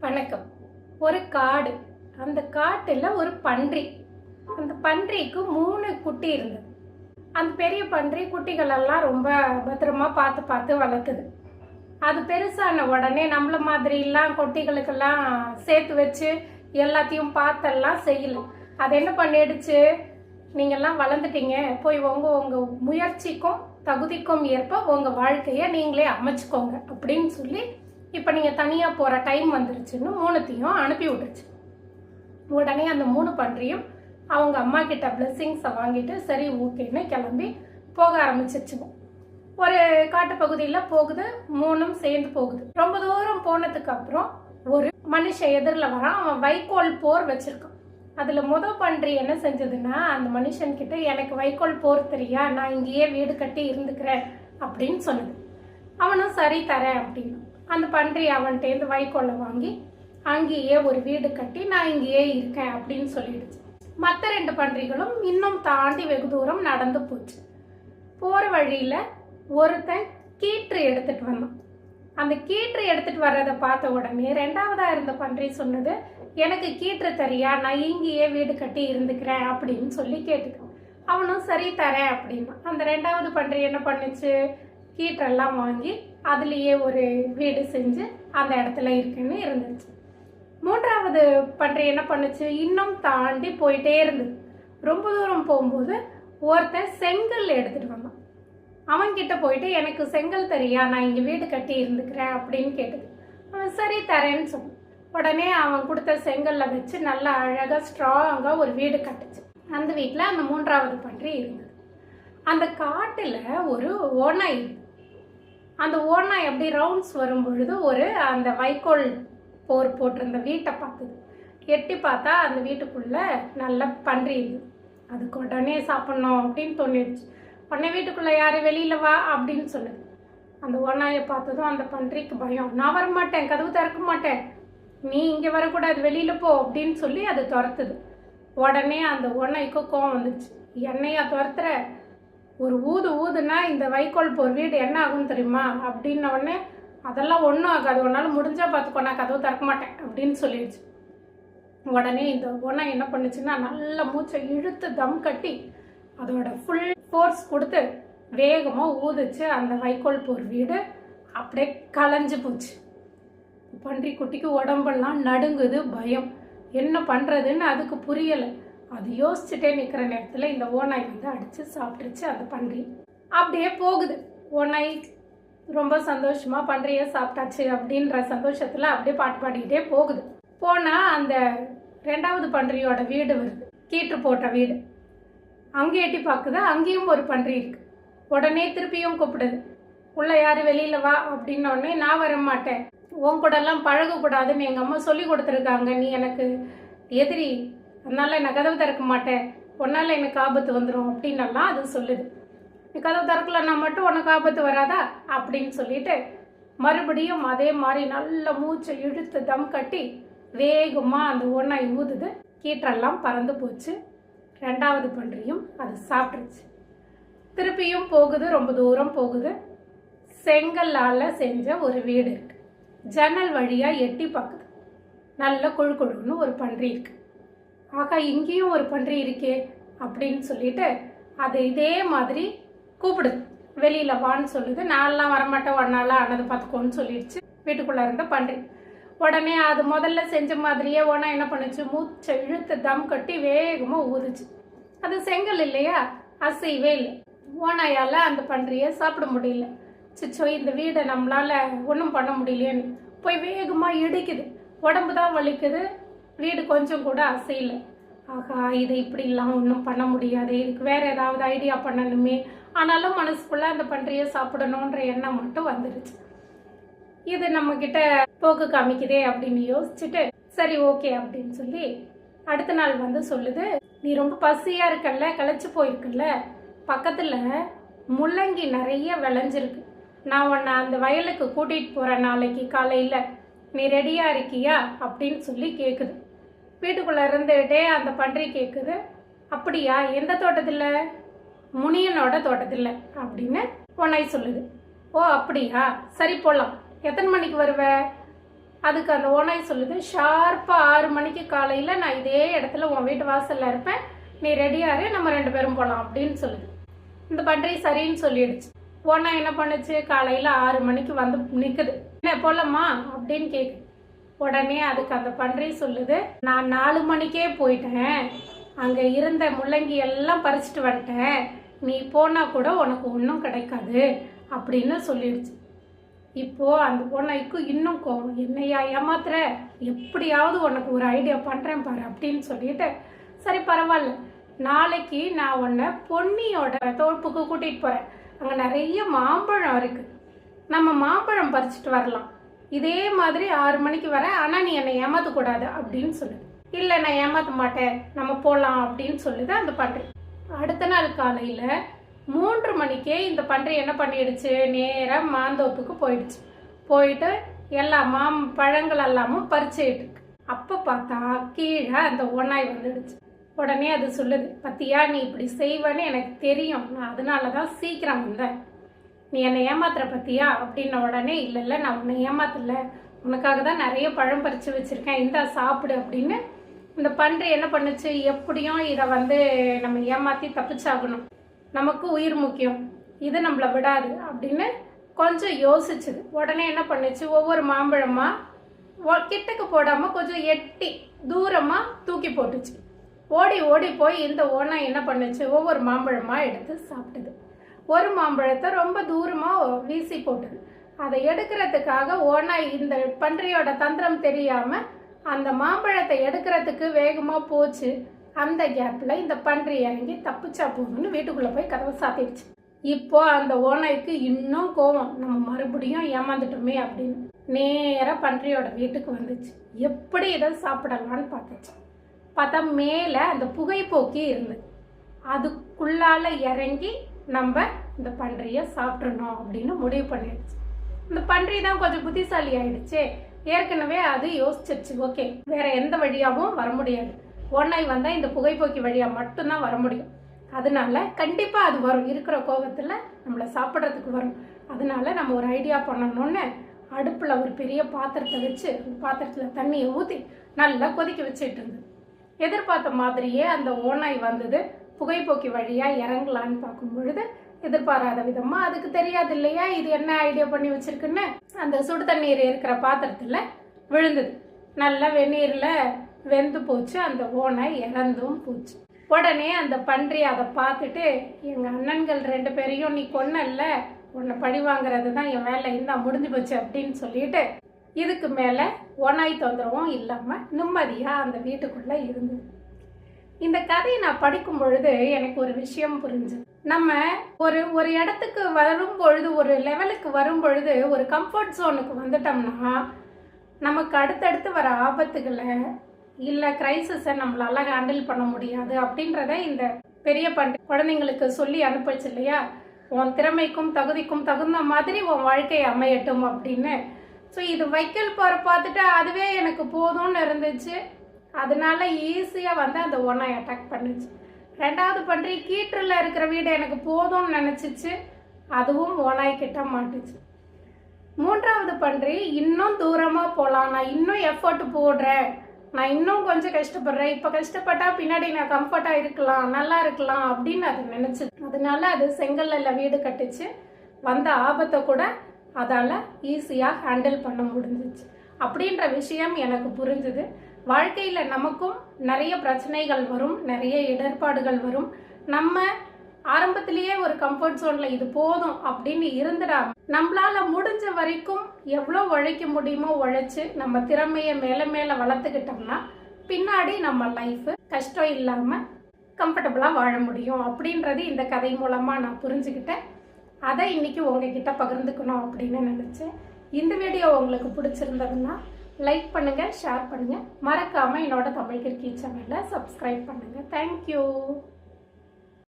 வணக்கம். ஒரு காடு. அந்த காட்டில் ஒரு பன்றி. அந்த பன்றிக்கு மூணு குட்டி இருந்தது. அந்த பெரிய பன்றி குட்டிகளெல்லாம் ரொம்ப பத்திரமா பார்த்து பார்த்து வளர்த்துது. அது பெருசான உடனே நம்மள மாதிரிலாம் குட்டிகளுக்கெல்லாம் சேர்த்து வச்சு எல்லாத்தையும் பார்த்தெல்லாம் செய்யல. அது என்ன பண்ணிடுச்சு? நீங்கள்லாம் வளர்ந்துட்டீங்க. போய் உங்கள் உங்கள் முயற்சிக்கும் தகுதிக்கும் ஏற்ப உங்கள் வாழ்க்கையை நீங்களே அமைச்சுக்கோங்க அப்படின்னு சொல்லி இப்போ நீங்கள் தனியாக போகிற டைம் வந்துருச்சுன்னு மூணுத்தையும் அனுப்பி விட்டுருச்சு. உடனே அந்த மூணு பன்றியும் அவங்க அம்மா கிட்ட பிளெஸ்ஸிங்ஸை வாங்கிட்டு சரி ஓகேன்னு கிளம்பி போக ஆரம்பிச்சிருச்சுங்க ஒரு காட்டுப்பகுதியில் போகுது மூணும் சேர்ந்து போகுது. ரொம்ப தூரம் போனதுக்கு அப்புறம் ஒரு மனுஷன் எதிரில் வரான். அவன் வைக்கோல் போர் வச்சிருக்கான். அதில் முத பன்றி என்ன செஞ்சதுன்னா அந்த மனுஷன்கிட்ட எனக்கு வைக்கோல் போர் தெரியா? நான் இங்கேயே வீடு கட்டி இருந்துக்கிறேன். அப்படின்னு சொன்னது. அவனும் சரி தரேன் அப்படின்னு. அந்த பன்றி அவன்கிட்டேருந்து வைக்கோலை வாங்கி அங்கேயே ஒரு வீடு கட்டி நான் இங்கேயே இருக்கேன் அப்படின்னு சொல்லிடுச்சு. மற்ற ரெண்டு பன்றிகளும் இன்னும் தாண்டி வெகு தூரம் நடந்து போச்சு. போகிற வழியில் ஒருத்தன் கீற்று எடுத்துகிட்டு வந்தான். அந்த கீற்று எடுத்துகிட்டு வர்றதை பார்த்த உடனே ரெண்டாவதாக இருந்த பன்றி சொன்னது எனக்கு கீற்று தரியா? நான் இங்கேயே வீடு கட்டி இருந்துக்கிறேன் அப்படின்னு சொல்லி கேட்டுது. அவனும் சரி தரேன் அப்படின்னா அந்த ரெண்டாவது பன்றி என்ன பண்ணுச்சு? ஹீட்டரெல்லாம் வாங்கி அதுலேயே ஒரு வீடு செஞ்சு அந்த இடத்துல இருக்குன்னு இருந்துச்சு. மூன்றாவது பன்றி என்ன பண்ணுச்சு? இன்னும் தாண்டி போயிட்டே இருந்தது. ரொம்ப தூரம் போகும்போது ஒருத்தன் செங்கல் எடுத்துட்டு வந்தான். அவன்கிட்ட போயிட்டு எனக்கு செங்கல் தெரியா? நான் இங்கே வீடு கட்டி இருந்துக்கிறேன் அப்படின்னு கேட்டது. அவன் சரி தரேன்னு சொன்னான். உடனே அவன் கொடுத்த செங்கல்ல வச்சு நல்லா அழகாக ஸ்ட்ராங்காக ஒரு வீடு கட்டுச்சு. அந்த வீட்டில் அந்த மூன்றாவது பன்றி இருந்தது. அந்த காட்டில் ஒரு ஓனாய் இருந்தது அந்த ஓனா எப்படி ரவுண்ட்ஸ் வரும் பொழுது ஒரு அந்த வைக்கோல் போர் போட்டிருந்த வீட்டை பார்த்தது எட்டி பார்த்தா அந்த வீட்டுக்குள்ள நல்ல பன்றி இருந்தது அதுக்கு உடனே சாப்பிட்ணும் அப்படின்னு தோணிடுச்சு. உடனே வீட்டுக்குள்ள யாரு வெளியில வா அப்படின்னு சொல்லுது. அந்த ஓனாயை பார்த்ததும் அந்த பன்றிக்கு பயம். நான் வரமாட்டேன் கதவு திறக்க மாட்டேன். நீ இங்கே வரக்கூடாது வெளியில போ அப்படின்னு சொல்லி அது துரத்துது. உடனே அந்த ஓனாய்க்கு கோவம் வந்துச்சு என்னையா துரத்துற? ஒரு ஊது ஊதுனா இந்த வைக்கோல் போர் வீடு என்ன ஆகும் தெரியுமா? அப்படின்ன உடனே அதெல்லாம் ஒன்றும் ஆகாது. உன்னால் முடிஞ்சால் பார்த்துக்கோ நான் கதவு திறக்க மாட்டேன். அப்படின்னு சொல்லிடுச்சு. உடனே இந்த ஒன்றை என்ன பண்ணுச்சுன்னா நல்ல மூச்சை இழுத்து தம் கட்டி அதோட ஃபுல் ஃபோர்ஸ் கொடுத்து வேகமாக ஊதிச்சு அந்த வைக்கோல் போர் வீடு. அப்படியே கலைஞ்சு போச்சு. பன்றி குட்டிக்கு உடம்பெல்லாம் நடுங்குது பயம். என்ன பண்ணுறதுன்னு அதுக்கு புரியலை. அது யோசிச்சுட்டே நிற்கிற நேரத்தில் இந்த ஓநாய் வந்து அடித்து சாப்பிட்டுருச்சு அந்த பன்றி. அப்படியே போகுது. ஓநாய் ரொம்ப சந்தோஷமாக பன்றியை சாப்பிட்டாச்சு அப்படின்ற சந்தோஷத்தில் அப்படியே பாட்டு பாடிக்கிட்டே போகுது. போனால் அந்த ரெண்டாவது பன்றியோட வீடு வருது. கீற்று போட்ட வீடு. அங்கே எட்டி பார்க்குது அங்கேயும் ஒரு பன்றி இருக்குது உடனே திருப்பியும் கூப்பிடுது. உள்ளே யார் வெளியில் வா அப்படின்னோடனே நான் வர மாட்டேன். உன் கூடலாம் பழகக்கூடாதுன்னு எங்கள் அம்மா சொல்லி கொடுத்துருக்காங்க. நீ எனக்கு எதிரி அதனால நான் கதவு திறக்க மாட்டேன். உன்னால் எனக்கு ஆபத்து வந்துடும் அப்படின்னலாம் அது சொல்லுது. நீ கதவு திறக்கலன்னா மட்டும் உனக்கு ஆபத்து வராதா? அப்படின்னு சொல்லிட்டு மறுபடியும் அதே மாதிரி நல்ல மூச்சை இழுத்து தம் கட்டி வேகமாக அந்த ஒன்றாய் ஊதுது. கீற்றெல்லாம் பறந்து போச்சு. ரெண்டாவது பன்றியும் அது சாப்பிட்டுருச்சு. திருப்பியும் போகுது ரொம்ப தூரம் போகுது. செங்கல்லால் செஞ்ச ஒரு வீடு இருக்கு. ஜன்னல் வழியாக எட்டி பார்க்குது. நல்ல குழு குழுன்னு ஒரு பன்றி இருக்குது ஆகா இங்கேயும் ஒரு பன்றி இருக்கே அப்படின்னு சொல்லிட்டு அது இதே மாதிரி கூப்பிடுது வெளியில வான்னு சொல்லுது. நான்லாம் வரமாட்டேன். ஒன்னால ஆனது பார்த்துக்கோன்னு சொல்லிடுச்சு. வீட்டுக்குள்ள இருந்த பன்றி. உடனே அது முதல்ல செஞ்ச மாதிரியே ஓனா என்ன பண்ணுச்சு? மூச்சை இழுத்து தம் கட்டி வேகமாக ஊதுச்சு. அது செங்கல் இல்லையா? அசைவே இல்லை. ஓனாயால் அந்த பன்றியை சாப்பிட முடியல. சிச்சோ இந்த வீடை நம்மளால் ஒன்றும் பண்ண முடியலையேன்னு. போய் வேகமாக இடிக்குது. உடம்பு தான் வலிக்குது. வீடு கொஞ்சம் கூட அசையல. ஆகா இதை இப்படிலாம் ஒன்றும் பண்ண முடியாது. இதுக்கு வேறு ஏதாவது ஐடியா பண்ணணுமே. ஆனாலும் மனசுக்குள்ளே அந்த பன்றியை சாப்பிடணுன்ற எண்ணம் மட்டும் வந்துடுச்சு இது நம்மக்கிட்ட போக்கு காமிக்குதே அப்படின்னு யோசிச்சுட்டு சரி ஓகே அப்படின்னு சொல்லி அடுத்த நாள் வந்து சொல்லுது நீ ரொம்ப பசியாக இருக்கல்ல? களைச்சு போயிருக்கல்ல? பக்கத்தில் முள்ளங்கி நிறைய விளைஞ்சிருக்கு. நான் உன்னை அந்த வயலுக்கு கூட்டிகிட்டு போகிறேன் நாளைக்கு காலையில். நீ ரெடியாக இருக்கியா? அப்படின்னு சொல்லி கேட்குது வீட்டுக்குள்ளே இருந்துகிட்டே அந்த பன்றி கேட்குது அப்படியா எந்த தோட்டத்தில்? முனியனோட தோட்டத்தில் அப்படின்னு பொண்ணை சொல்லுது. ஓ அப்படியா சரி போகலாம் எத்தனை மணிக்கு வருவ? அதுக்கு அந்த ஓனாய் சொல்லுது ஷார்ப்பாக ஆறு மணிக்கு காலையில் நான் இதே இடத்துல உன் வீட்டு வாசலில் இருப்பேன். நீ ரெடியாரு நம்ம ரெண்டு பேரும் போகலாம் அப்படின்னு சொல்லுது. இந்த பன்றி சரின்னு சொல்லிடுச்சு. ஓனாய் என்ன பண்ணுச்சு? காலையில் ஆறு மணிக்கு வந்து நிற்குது என்ன போகலாமா அப்படின்னு கேட்குது உடனே அதுக்கு அந்த பன்றி சொல்லுது நான் நாலு மணிக்கே போயிட்டேன். அங்கே இருந்த முள்ளங்கி எல்லாம் பறிச்சுட்டு வந்துட்டேன். நீ போனா கூட உனக்கு ஒன்றும் கிடைக்காது அப்படின்னு சொல்லிடுச்சு. இப்போ அந்த பொண்ணுக்கு இன்னும் கோவம் என்னையா ஏமாத்துற? எப்படியாவது உனக்கு ஒரு ஐடியா பண்ணுறேன் பாரு அப்படின்னு சொல்லிட்டு சரி பரவாயில்ல. நாளைக்கு நான் உன்னை பொன்னியோட தோப்புக்கு கூட்டிகிட்டு போகிறேன் அங்கே நிறைய மாம்பழம் இருக்குது நம்ம மாம்பழம் பறிச்சுட்டு வரலாம். இதே மாதிரி ஆறு மணிக்கு வரேன் ஆனால் நீ என்னை ஏமாற்றக்கூடாது அப்படின்னு சொல்லுது இல்லை நான் ஏமாற்ற மாட்டேன் நம்ம போகலாம் அப்படின்னு சொல்லுது அந்த பன்றி. அடுத்த நாள் காலையில் மூன்று மணிக்கே இந்த பன்றி என்ன பண்ணிடுச்சு? நேராக மாந்தோப்புக்கு போயிடுச்சு. போயிட்டு எல்லா மாம் பழங்கள் எல்லாமும் பறிச்சுட்டு இருக்கு. அப்போ பார்த்தா கீழே அந்த ஒன்னாய் வந்துடுச்சு. உடனே அது சொல்லுது பத்தியா நீ இப்படி செய்வேன்னு எனக்கு தெரியும். நான் அதனால தான் சீக்கிரம் வந்தேன். நீ என்னை ஏமாத்துற பத்தியா? அப்படின்ன உடனே இல்லை இல்லை நான் உன்னை ஏமாத்தல. உனக்காக தான் நிறைய பழம் பறித்து வச்சுருக்கேன். இந்தா சாப்பிடு அப்படின்னு இந்த பன்றி என்ன பண்ணுச்சு? எப்படியும் இதை வந்து நம்ம ஏமாற்றி தப்பிச்சாகணும். நமக்கு உயிர் முக்கியம். இது நம்மளை விடாது அப்படின்னு கொஞ்சம் யோசிச்சுது உடனே என்ன பண்ணுச்சு? ஒவ்வொரு மாம்பழமா கிட்டக்கு போடாமல் கொஞ்சம் எட்டி தூரமாக தூக்கி போட்டுச்சு. ஓடி ஓடி போய் இந்த ஓனா என்ன பண்ணுச்சு? ஒவ்வொரு மாம்பழமா எடுத்து சாப்பிட்டுது. ஒரு மாம்பழத்தை ரொம்ப தூரமாக வீசி போட்டது. அதை எடுக்கிறதுக்காக ஓனாய் இந்த பன்றியோட தந்திரம் தெரியாமல் அந்த மாம்பழத்தை எடுக்கிறதுக்கு வேகமாக போச்சு. அந்த கேப்பில் இந்த பன்றி இறங்கி தப்பிச்சா போதும்னு வீட்டுக்குள்ளே போய் கதவை சாத்திடுச்சு. இப்போ அந்த ஓனாய்க்கு இன்னும் கோவம். நம்ம மறுபடியும் ஏமாந்துட்டோமே அப்படின்னு. நேராக பன்றியோட வீட்டுக்கு வந்துச்சு. எப்படி இதை சாப்பிடலான்னு பார்த்துச்சு. பார்த்தா மேலே அந்த புகைப்போக்கி இருந்தது. அதுக்குள்ளால இறங்கி நம்ம இந்த பன்றியை சாப்பிட்றணும் அப்படின்னு முடிவு பண்ணிடுச்சு. இந்த பன்றி தான் கொஞ்சம் புத்திசாலி ஆயிடுச்சு. ஏற்கனவே அது யோசிச்சிருச்சு. ஓகே வேற எந்த வழியாகவும் வர முடியாது. ஒன்றாய் வந்தால் இந்த புகைப்போக்கி வழியாக மட்டும்தான் வர முடியும். அதனால கண்டிப்பாக அது வரும். இருக்கிற கோபத்தில் நம்மளை சாப்பிட்றதுக்கு வரும். அதனால நம்ம ஒரு ஐடியா பண்ணணும்னு அடுப்பில் ஒரு பெரிய பாத்திரத்தை வச்சு பாத்திரத்தில் தண்ணியை ஊற்றி நல்லா கொதிக்க வச்சுட்டு இருந்தது. எதிர்பார்த்த மாதிரியே அந்த ஓனாய் வந்தது. புகைப்போக்கி வழியாக இறங்கலான்னு பார்க்கும் பொழுது எதிர்பாராத விதமாக அதுக்கு தெரியாது இல்லையா? இது என்ன ஐடியா பண்ணி வச்சுருக்குன்னு அந்த சுடு தண்ணீர் இருக்கிற பாத்திரத்தில் விழுந்தது. நல்லா வெந்நீரில் வெந்து போச்சு. அந்த ஓனை இறந்தும் போச்சு. உடனே அந்த பன்றி அதை பார்த்துட்டு எங்கள் அண்ணன்கள் ரெண்டு பேரையும் நீ கொன்னல்ல. உன்னை பழி வாங்குறது தான் என் வேலை. இந்தா முடிஞ்சு போச்சு அப்படின்னு சொல்லிட்டு இதுக்கு மேலே ஓனாய் தொந்தரவும் இல்லாமல் நிம்மதியாக அந்த வீட்டுக்குள்ளே இருந்தது. இந்த கதையை நான் படிக்கும் பொழுது எனக்கு ஒரு விஷயம் புரிஞ்சு நம்ம ஒரு ஒரு இடத்துக்கு வரும் பொழுது ஒரு லெவலுக்கு வரும் பொழுது ஒரு கம்ஃபர்ட் ஜோனுக்கு வந்துட்டோம்னா நமக்கு அடுத்தடுத்து வர ஆபத்துகளை இல்லை கிரைசிஸை நம்மளால ஹேண்டில் பண்ண முடியாது அப்படின்றத இந்த பெரிய பண்ட குழந்தைங்களுக்கு சொல்லி அனுப்பிச்சு இல்லையா? உன் திறமைக்கும் தகுதிக்கும் தகுந்த மாதிரி உன் வாழ்க்கை அமையட்டும் அப்படின்னு. ஸோ இது வைக்கல் போகிற பார்த்துட்டு அதுவே எனக்கு போதும்னு இருந்துச்சு. அதனால ஈஸியாக வந்து அந்த ஒன்றை அட்டாக் பண்ணுச்சு. ரெண்டாவது பன்றி கீற்றில் இருக்கிற வீடு எனக்கு போதும்னு நினச்சிச்சு. அதுவும் ஓனாய் கிட்ட மாட்டுச்சு. மூன்றாவது பன்றி இன்னும் தூரமாக போகலாம் நான் இன்னும் எஃபர்ட் போடுறேன். நான் இன்னும் கொஞ்சம் கஷ்டப்படுறேன். இப்போ கஷ்டப்பட்டா பின்னாடி நான் கம்ஃபர்ட்டாக இருக்கலாம் நல்லா இருக்கலாம் அப்படின்னு அது நினச்சி அதனால அது செங்கல்ல வீடு கட்டுச்சு. வந்த ஆபத்தை கூட அதால் ஈஸியாக ஹேண்டில் பண்ண முடிஞ்சிச்சு. அப்படின்ற விஷயம் எனக்கு புரிஞ்சுது. வாழ்க்கையில் நமக்கும் நிறைய பிரச்சனைகள் வரும் நிறைய இடர்பாடுகள் வரும். நம்ம ஆரம்பத்திலேயே ஒரு கம்ஃபர்ட் ஜோனில் இது போதும் அப்படின்னு இருந்துடாம நம்மளால் முடிஞ்ச வரைக்கும் எவ்வளோ உழைக்க முடியுமோ உழைச்சி நம்ம திறமையை மேலே மேலே வளர்த்துக்கிட்டோம்னா பின்னாடி நம்ம லைஃப் கஷ்டம் இல்லாமல் கம்ஃபர்டபுளாக வாழ முடியும் அப்படின்றது இந்த கதை மூலமாக நான் புரிஞ்சுக்கிட்டேன். அதை இன்றைக்கி உங்ககிட்ட பகிர்ந்துக்கணும் அப்படின்னு நினச்சேன். இந்த வீடியோ உங்களுக்கு பிடிச்சிருந்ததுன்னா லைக் பண்ணுங்கள் ஷேர் பண்ணுங்கள் மறக்காமல் என்னோட தமிழ் கிரிக்கி சேனலை சப்ஸ்கிரைப் பண்ணுங்கள் தேங்க்யூ